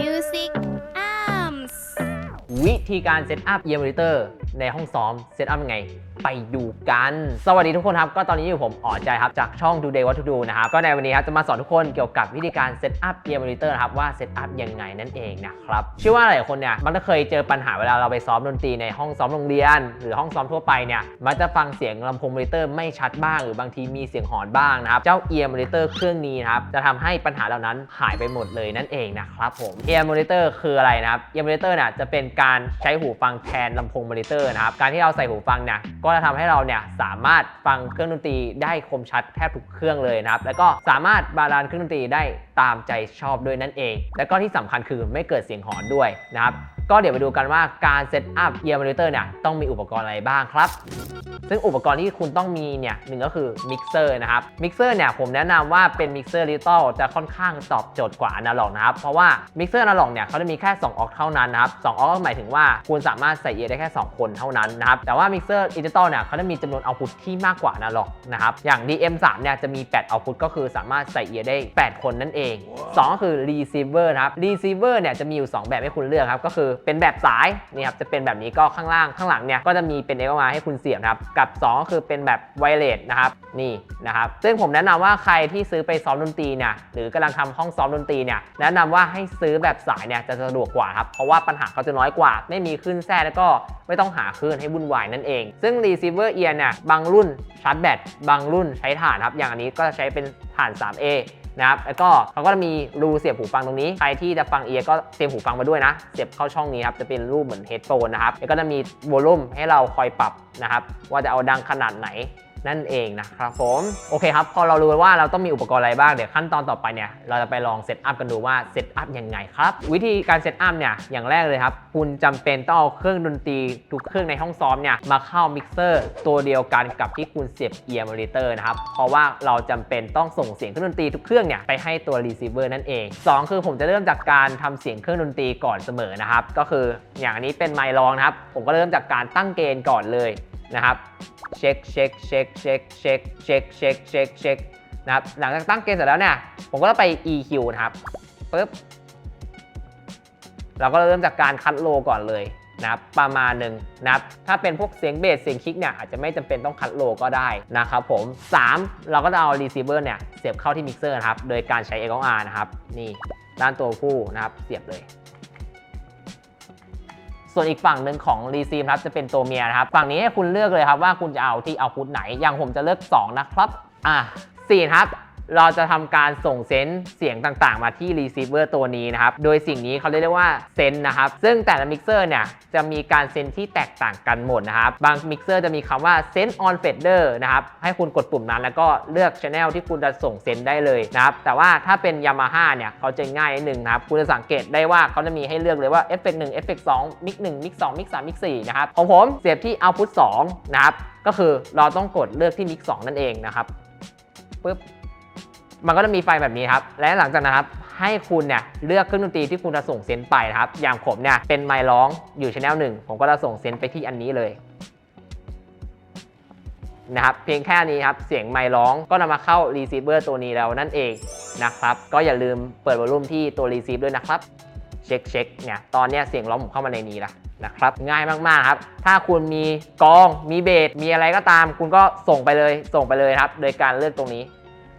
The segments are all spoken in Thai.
Music Arms วิธีการเซตอัพเอียร์มอนิเตอร์ ในห้องซ้อมเซตอัพยังไง ไปดูกัน สวัสดีทุกคนครับ ก็ตอนนี้อยู่ผมอ๋อใจครับ จากช่อง Do Day What to Do นะครับ ก็ในวันนี้ครับ จะมาสอนทุกคนเกี่ยวกับวิธีการเซตอัพเอียร์มอนิเตอร์นะครับ ว่าเซตอัพยังไงนั่นเองนะครับเชื่อว่าหลายคนเนี่ยมันก็เคยเจอปัญหาเวลาเราไปซ้อมดนตรีในห้องซ้อมโรงเรียน หรือห้องซ้อมทั่วไปเนี่ยมันจะฟังเสียงลำโพงมอนิเตอร์ไม่ชัดบ้าง หรือบางทีมีเสียงหอนบ้างนะครับเจ้าเอียร์มอนิเตอร์เครื่องนี้นะครับจะทำให้ปัญหาเหล่านั้นหายไปหมดเลยนั่นเองนะครับผมเอียร์มอนิเตอร์คืออะไรนะครับเอียร์มอนิเตอร์เนี่ยจะเป็นการใช้หูฟังแทนลำโพงมอนิเตอร์นะครับ การที่เราใส่หูฟังเนี่ยก็จะทำให้เราเนี่ยสามารถฟังเครื่องดนตรีได้คมชัดแทบทุกเครื่องเลยนะครับ แล้วก็สามารถบาลานซ์เครื่องดนตรีได้ตามใจชอบด้วยนั่นเอง แล้วก็ที่สำคัญคือไม่เกิดเสียงหอนด้วยนะครับ ก็เดี๋ยวไปดูกันว่าการเซตอัพเอียร์มอนิเตอร์เนี่ยต้องมีอุปกรณ์อะไรบ้างครับซึ่งอุปกรณ์ที่คุณต้องมีเนี่ยหนึ่งก็คือมิกเซอร์นะครับมิกเซอร์เนี่ยผมแนะนำว่าเป็นมิกเซอร์ดิจิตอลจะค่อนข้างตอบโจทย์กว่าอนาล็อกนะครับ เพราะว่ามิกเซอร์อนาล็อกเนี่ยเขาจะมีแค่ 2 ออกเท่านั้นนะครับ 2 ออกก็หมายถึงว่าคุณสามารถใส่เอียร์ได้แค่ 2 คนเท่านั้นนะครับ แต่ว่ามิกเซอร์ดิจิตอลเนี่ยเขาจะมีจำนวนเอาพุตที่มากกว่านาล็อกนะครับ อย่าง DM3 เนี่ยจะมี 8 เอาพุตก็คือสามารถใส่เอียร์ได้ 8 คนนั่นเอง 2 ก็คือ receiver นะครับ receiver เนี่ยจะมีอยู่ 2 แบบให้คุณเลือกครับ ก็คือเป็นแบบสายนี่ครับจะเป็นแบบนี้ก็ข้างล่างข้างหลังเนี่ยก็จะมีเป็น XLR ให้คุณเสียบนะครับ กับ 2 ก็คือเป็นแบบไวเลสนะครับนี่นะครับซึ่งผมแนะนำว่าใครที่ซื้อไปซ้อมดนตรีเนี่ยหรือกำลังทำห้องซ้อมดนตรีเนี่ยแนะนำว่าให้ซื้อแบบสายเนี่ยจะสะดวกกว่าครับเพราะว่าปัญหาเขาจะน้อยกว่า ไม่มีคลื่นแทรแล้วก็ไม่ต้องหาคลื่นให้วุ่นวายนั่นเอง ซึ่ง receiver ear เนี่ยบางรุ่นชาร์จแบตบางรุ่นใช้ถ่านครับ อย่างอันนี้ก็จะใช้เป็นถ่าน 3A นะครับ แล้วก็เขาก็จะมีรูเสียบหูฟังตรงนี้ ใครที่จะฟังเอียร์ก็เตรียมหูฟังมาด้วยนะ เสียบเข้าช่องนี้ครับ จะเป็นรูปเหมือนเฮดโฟนนะครับ แล้วก็จะมีโวลูมให้เราคอยปรับนะครับ ว่าจะเอาดังขนาดไหน นั่นเองนะครับผมโอเคครับ พอเรารู้ว่าเราต้องมีอุปกรณ์อะไรบ้างเดี๋ยวขั้นตอนต่อไปเนี่ยเราจะไปลองเซตอัพกันดูว่าเซตอัพยังไงครับ วิธีการเซตอัพเนี่ยอย่างแรกเลยครับ คุณจำเป็นต้องเอาเครื่องดนตรีทุกเครื่องในห้องซ้อมเนี่ยมาเข้ามิกเซอร์ตัวเดียวกันกับที่คุณเสียบเอียร์มอนิเตอร์นะครับเพราะว่าเราจำเป็นต้องส่งเสียงเครื่องดนตรีทุกเครื่องเนี่ยไปให้ตัวรีเซิร์เวอร์นั่นเอง 2 คือผมจะเริ่มจากการทำเสียงเครื่องดนตรีก่อนเสมอนะครับก็คืออย่างนี้เป็นไมค์ร้องนะครับผมก็เริ่มจากการตั้งเกณฑ์ก่อนเลยนะครับ เช็คเช็คเช็คเช็คเช็คเช็คเช็คเช็คเช็คนะครับหลังจากตั้งเกณฑ์เสร็จแล้วเนี่ย ผมก็จะไป EQ นะครับปึ๊บเราก็เริ่มจากการคัดโลก่อนเลยนะครับประมาณหนึ่งนะครับถ้าเป็นพวกเสียงเบสเสียงคิกเนี่ยอาจจะไม่จำเป็นต้องคัดโลก็ได้นะครับผม 3 เราก็จะเอา receiver เนี่ยเสียบเข้าที่มิกเซอร์นะครับ โดยการใช้ XLR นะครับ นี่ด้านตัวผู้นะครับเสียบเลย ส่วนอีกฝั่งหนึ่งของรีซีมครับจะเป็นตัวเมียนะครับฝั่งนี้ให้คุณเลือกเลยครับว่าคุณจะเอาที่เอาพุทไหนอย่างผมจะเลือก 2 นะครับอะสี่ครับ เราจะทำการส่งเซนส์เสียงต่างๆ มาที่ receiver ตัวนี้นะครับ โดยสิ่งนี้เขาเรียกว่าเซนส์นะครับ ซึ่งแต่ละมิกเซอร์เนี่ยจะมีการเซนส์ที่แตกต่างกันหมดนะครับ บางมิกเซอร์จะมีคำว่า send on fader นะครับ ให้คุณกดปุ่มนั้นแล้วก็เลือก channel ที่คุณจะส่งเซนส์ได้เลยนะครับ แต่ว่าถ้าเป็น Yamaha เนี่ยเขาจะง่ายนิดนึงนะครับ คุณจะสังเกตได้ว่าเขาจะมีให้เลือกเลยว่าเอฟเฟกต์หนึ่งเอฟเฟกต์สองมิกหนึ่งมิกสองมิกสามมิกสี่นะครับ ของผมเสียบที่ output 2นะครับ ก็คือเราต้องกดเลือกที่มิกสองนั่นเองนะครับปึ๊บ มันก็จะมีไฟแบบนี้ครับ และหลังจากนั้นครับให้คุณเนี่ยเลือกเครื่องดนตรีที่คุณจะส่งเซนต์ไปนะครับ อย่างผมเนี่ยเป็นไมค์ร้องอยู่ช anel หนึ่งผมก็จะส่งเซนต์ไปที่อันนี้เลยนะครับเพียงแค่นี้ครับเสียงไมค์ร้องก็นำมาเข้า receiver ตัวนี้แล้วนั่นเองนะครับก็อย่าลืมเปิดวอลลุ่มที่ตัว receive ด้วยนะครับเช็คเช็คเนี่ยตอนนี้เสียงร้องผมเข้ามาในนี้ละนะครับง่ายมากๆครับ ถ้าคุณมีกองมีเบสมีอะไรก็ตาม คุณก็ส่งไปเลยส่งไปเลยครับ โดยการเลือกตรงนี้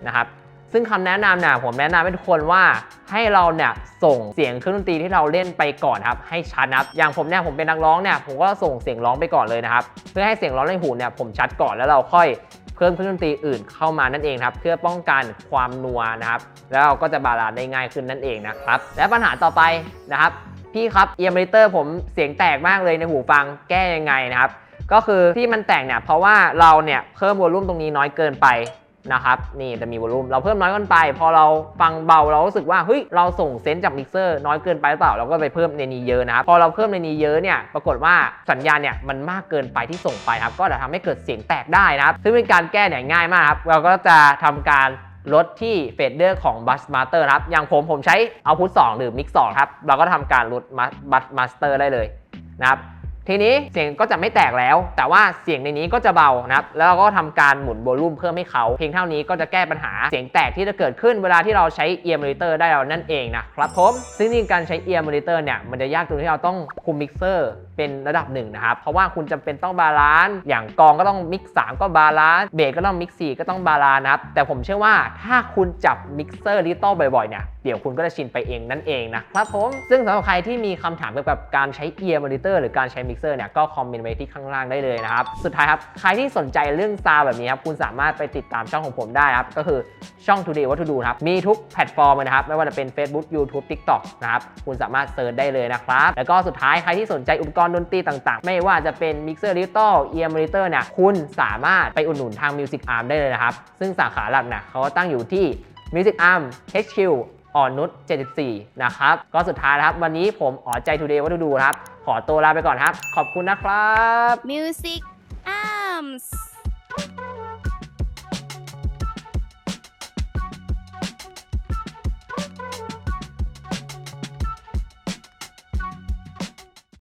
นะครับ ซึ่งคำแนะนำเนี่ยผมแนะนำให้ทุกคนว่าให้เราเนี่ยส่งเสียงเครื่องดนตรีที่เราเล่นไปก่อนครับให้ชัดนะครับอย่างผมเนี่ยผมเป็นนักร้องเนี่ยผมก็ส่งเสียงร้องไปก่อนเลยนะครับเพื่อให้เสียงร้องในหูเนี่ยผมชัดก่อนแล้วเราค่อยเพิ่มเครื่องดนตรีอื่นเข้ามานั่นเองครับเพื่อป้องกันความนัวนะครับแล้วเราก็จะบาลานซ์ได้ง่ายขึ้นนั่นเองนะครับและปัญหาต่อไปนะครับพี่ครับเอียร์มิเตอร์ผมเสียงแตกมากเลยในหูฟังแก้ยังไงนะครับก็คือที่มันแตกเนี่ยเพราะว่าเราเนี่ยเพิ่มวอลลุ่มตรงนี้น้อยเกินไป นะครับนี่จะมีวอลลุ่มเราเพิ่มน้อยเกินไป พอเราฟังเบาเรารู้สึกว่าเฮ้ยเราส่งเซนส์จากมิกเซอร์น้อยเกินไปหรือเปล่าเราก็ไปเพิ่มในนี้เยอะนะครับพอเราเพิ่มในนี้เยอะเนี่ยปรากฏว่าสัญญาณเนี่ยมันมากเกินไปที่ส่งไปครับก็จะทำให้เกิดเสียงแตกได้นะครับซึ่งเป็นการแก้เนี่ยง่ายมากครับเราก็จะทำการลดที่เฟดเดอร์ของ Bus Master ครับอย่างผมผมใช้ Output 2หรือ Mix 2ครับเราก็ทำการลด Bus Master ได้เลยนะครับ ทีนี้เสียงก็จะไม่แตกแล้ว แต่ว่าเสียงในนี้ก็จะเบานะครับแล้วเราก็ทำการหมุนโวลูมเพิ่มให้เขาเพียงเท่านี้ก็จะแก้ปัญหาเสียงแตกที่จะเกิดขึ้นเวลาที่เราใช้ ear monitor ได้แล้วนั่นเองนะครับผมซึ่งจริงๆการใช้ ear monitor เตอร์เนี่ยมันจะยากตรงที่เราต้องคุมมิกเซอร์เป็นระดับหนึ่งนะครับเพราะว่าคุณจำเป็นต้องบาลานซ์อย่างกองก็ต้องมิกสามก็บาลานซ์เบสก็ต้องมิกสี่ก็ต้องบาลานซ์นะครับแต่ผมเชื่อว่าถ้าคุณจับมิกเซอร์ดิจิตอลบ่อยๆเนี่ย ดี๋ยวคุณก็จะชินไปเองนั่นเองนะครับผมซึ่งสำหรับใครที่มีคำถามเกี่ยวกับการใช้ ear monitor หรือการใช้มิกเซอร์เนี่ยก็คอมเมนต์ไว้ที่ข้างล่างได้เลยนะครับสุดท้ายครับใครที่สนใจเรื่องซาวแบบนี้ครับคุณสามารถไปติดตามช่องของผมได้ครับก็คือช่อง Today What to Do นะครับมีทุกแพลตฟอร์มเลยนะครับไม่ว่าจะเป็น Facebook YouTube TikTok นะครับคุณสามารถเซิร์ชได้เลยนะครับแล้วก็สุดท้ายใครที่สนใจอุปกรณ์ดนตรีต่างๆ ไม่ว่าจะเป็นมิกเซอร์ดิจิตอล ear monitor เนี่ยคุณสามารถไปอุดหนุนทาง Music Arm ได้เลยนะครับซึ่งสาขาหลักเนี่ยเขาก็ตั้งอยู่ที่ Music Arm HQ อ่อนนุช74 นะครับ ก็สุดท้ายนะครับ วันนี้ผมอ๋อใจทูเดย์วัตุดูนะครับ ขอตัวลาไปก่อนครับ ขอบคุณนะครับ Music Arms